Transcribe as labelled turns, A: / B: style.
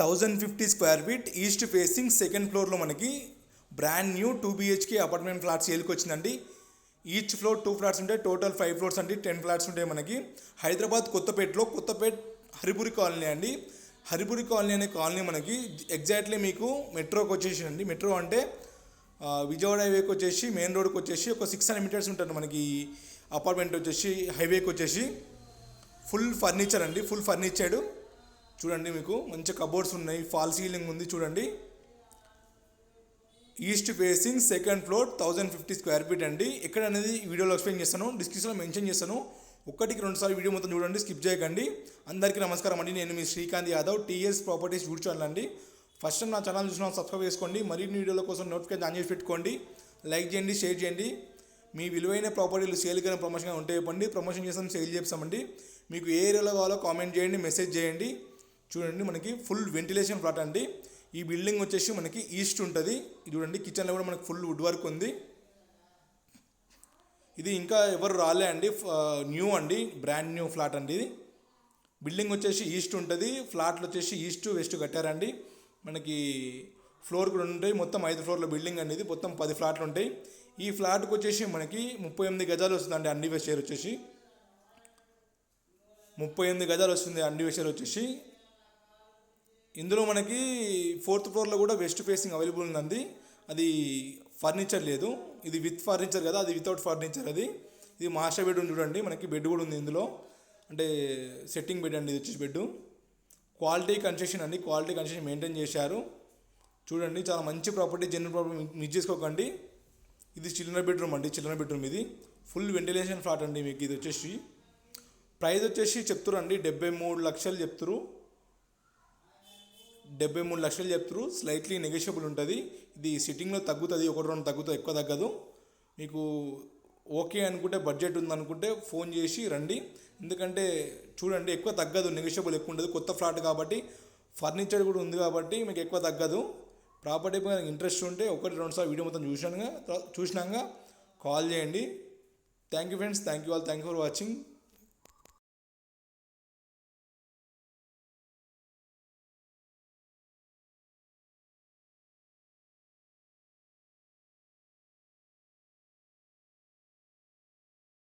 A: Thousand fifty square feet east facing second ఫ్లోర్లో మనకి brand new two BHK apartment flats వెళ్ళికొచ్చిందండి each floor two flats ఉంటాయి total five floors అండి ten flats ఉంటాయి మనకి. హైదరాబాద్ కొత్తపేటలో Kothapet Haripuri colony అండి. హరిపురి కాలనీ అనే కాలనీ మనకి ఎగ్జాక్ట్లీ మీకు మెట్రోకి వచ్చేసి అండి. మెట్రో అంటే విజయవాడ హైవేకి వచ్చేసి మెయిన్ రోడ్కి వచ్చేసి ఒక సిక్స్ హండ్రెడ్ మీటర్స్ ఉంటుంది మనకి అపార్ట్మెంట్ వచ్చేసి హైవేకి వచ్చేసి. ఫుల్ ఫర్నిచర్ అండి ఫుల్ ఫర్నిచర్డ్. చూడండి మీకు మంచి కబోర్డ్స్ ఉన్నాయి ఫాల్ సీలింగ్ ఉంది చూడండి. East facing second floor thousand fifty square feet అండి. ఎక్కడ అనేది వీడియోలో ఎక్స్ప్లెయిన్ చేస్తాను డిస్క్రిప్షన్లో మెన్షన్ చేస్తాను. ఒక్కటికి రెండు సార్లు వీడియో మొత్తం చూడండి స్కిప్ చేయకండి. అందరికీ నమస్కారం అండి నేను మీ Srikanth Yadav TS properties YouTube channel అండి. ఫస్ట్ నా ఛానల్ చూసిన సబ్స్క్రైబ్ చేసుకోండి మరిన్ని వీడియోల కోసం నోటిఫికేషన్ ఆన్ చేసి పెట్టుకోండి. లైక్ చేయండి షేర్ చేయండి. మీ విలువైన ప్రాపర్టీలు సేల్ కానీ ప్రమోషన్గా ఉంటే చెప్పండి ప్రమోషన్ చేస్తాం సేల్ చేస్తామండి మీకు ఏ ఏరియాలో కావాలో కామెంట్ చేయండి మెసేజ్ చేయండి. చూడండి మనకి ఫుల్ వెంటిలేషన్ ఫ్లాట్ అండి. ఈ బిల్డింగ్ వచ్చేసి మనకి ఈస్ట్ ఉంటుంది. ఇది చూడండి కిచెన్లో కూడా మనకి ఫుల్ వుడ్ వర్క్ ఉంది. ఇది ఇంకా ఎవరు రాలే అండి న్యూ అండి బ్రాండ్ న్యూ ఫ్లాట్ అండి ఇది. బిల్డింగ్ వచ్చేసి ఈస్ట్ ఉంటుంది. ఫ్లాట్లు వచ్చేసి ఈస్ట్ వెస్ట్ కట్టారండి. మనకి ఫ్లోర్ కూడా ఉంటాయి. మొత్తం ఐదు ఫ్లోర్ల బిల్డింగ్ అనేది మొత్తం పది ఫ్లాట్లు ఉంటాయి. ఈ ఫ్లాట్కి వచ్చేసి మనకి ముప్పై ఎనిమిది గజాలు వస్తుందండి అండి షేర్ వచ్చేసి. ముప్పై ఎనిమిది గజాలు వస్తుంది అండి షేర్ వచ్చేసి. ఇందులో మనకి ఫోర్త్ ఫ్లోర్లో కూడా వెస్ట్ ఫేసింగ్ అవైలబుల్ ఉందండి. అది ఫర్నిచర్ లేదు. ఇది విత్ ఫర్నిచర్ కదా అది వితౌట్ ఫర్నిచర్ అది. ఇది మాస్టర్ బెడ్ ఉంది చూడండి మనకి బెడ్ కూడా ఉంది ఇందులో. అంటే సెట్టింగ్ బెడ్ అండి ఇది వచ్చేసి బెడ్ క్వాలిటీ కన్స్ట్రక్షన్ అండి క్వాలిటీ కన్స్ట్రక్షన్ మెయింటైన్ చేశారు. చూడండి చాలా మంచి ప్రాపర్టీ జనరల్ ప్రాపర్టీ మిస్ చేసుకోకండి. ఇది చిల్డ్రన్ బెడ్రూమ్ అండి చిల్డ్రన్ బెడ్రూమ్ ఇది. ఫుల్ వెంటిలేషన్ ఫ్లాట్ అండి మీకు ఇది వచ్చేసి. ప్రైస్ వచ్చేసి చెప్తురండి డెబ్బై మూడు లక్షలు చెప్తురు డెబ్బై మూడు లక్షలు చెప్తారు స్లైట్లీ నెగోషియబుల్ ఉంటుంది. ఇది సిట్టింగ్లో తగ్గుతుంది. ఒకటి రెండు తగ్గుతుంది. ఎక్కువ తగ్గదు. మీకు ఓకే అనుకుంటే బడ్జెట్ ఉందనుకుంటే ఫోన్ చేసి రండి. ఎందుకంటే చూడండి ఎక్కువ తగ్గదు. నెగోషియబుల్ ఎక్కువ ఉండదు. కొత్త ఫ్లాట్ కాబట్టి ఫర్నిచర్ కూడా ఉంది కాబట్టి మీకు ఎక్కువ తగ్గదు. ప్రాపర్టీ పైన ఇంట్రెస్ట్ ఉంటే ఒకటి రెండు సార్లు వీడియో మొత్తం చూసినాక చూసినాక కాల్ చేయండి. Thank you friends thank you all thank you for watching